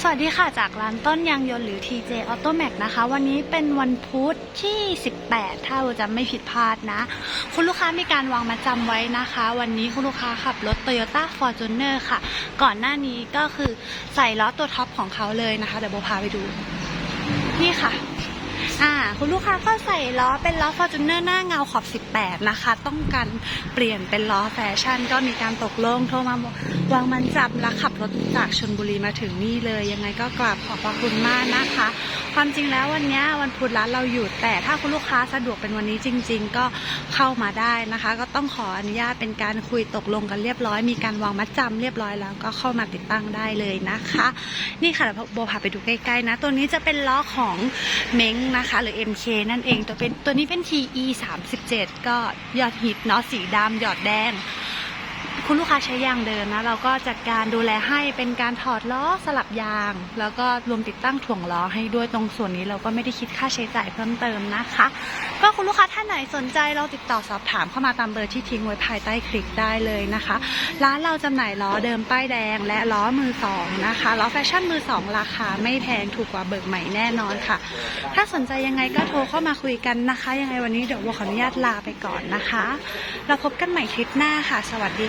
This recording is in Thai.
สวัสดีค่ะจากร้านต้นยางยนต์หรือ TJ Auto Max นะคะ วันนี้เป็นวันพุธที่ 18 ถ้าเราจะไม่ผิดพลาดนะ คุณลูกค้ามีการวางมาจำไว้นะคะ วันนี้คุณลูกค้าขับรถ Toyota Fortuner ค่ะ ก่อนหน้านี้ก็คือใส่ล้อตัวท็อปของเขาเลยนะคะ เดี๋ยวโบพาไปดู นี่ค่ะ อ่าคุณลูกค้าก็ใส่ล้อเป็นล้อ Fortuner หน้าเงาขอบ 18 นะคะ ต้องการเปลี่ยนเป็นล้อแฟชั่น ก็มีการตกลงโทรมาวางมันจับและขับรถจากชนบุรีมาถึงนี่เลย ยังไงก็กราบขอบพระคุณมากนะคะ ความจริงแล้ววันเนี้ยวันพุธร้านเราหยุดแต่ถ้าคุณลูกค้าสะดวกเป็นวันนี้จริง ๆ ก็เข้ามาได้นะคะ ก็ต้องขออนุญาตเป็นการคุยตกลงกันเรียบร้อย มีการวางมัดจำเรียบร้อยแล้วก็เข้ามาติดตั้งได้เลยนะคะ นี่ค่ะโบพาไปดูใกล้ๆนะ ตัวนี้จะเป็นล้อของเม้งนะคะหรือ MK นั่นเองตัวเป็นตัวนี้เป็น TE 37ก็ยอดฮิตเนาะสีดำหยอดแดง คุณลูกค้าใช้ยางเดิมนะ เราก็จัดการดูแลให้เป็นการถอดล้อสลับยาง แล้วก็รวมติดตั้งถ่วงล้อให้ด้วยตรงส่วนนี้เราก็ไม่ได้คิดค่าใช้จ่ายเพิ่มเติมนะคะ ก็คุณลูกค้าท่านไหนสนใจเราติดต่อสอบถามเข้ามาตามเบอร์ที่ทิ้งไว้ภายใต้คลิปได้เลยนะคะ ร้านเราจำหน่ายล้อเดิมป้ายแดง และล้อมือสองนะคะล้อแฟชั่นมือสองราคาไม่แพงถูกกว่าเบิกใหม่แน่นอนค่ะ ถ้าสนใจยังไงก็โทรเข้ามาคุยกันนะคะ ยังไงวันนี้เดี๋ยวโบขออนุญาตลาไปก่อนนะคะ เราพบกันใหม่คลิปหน้าค่ะ สวัสดี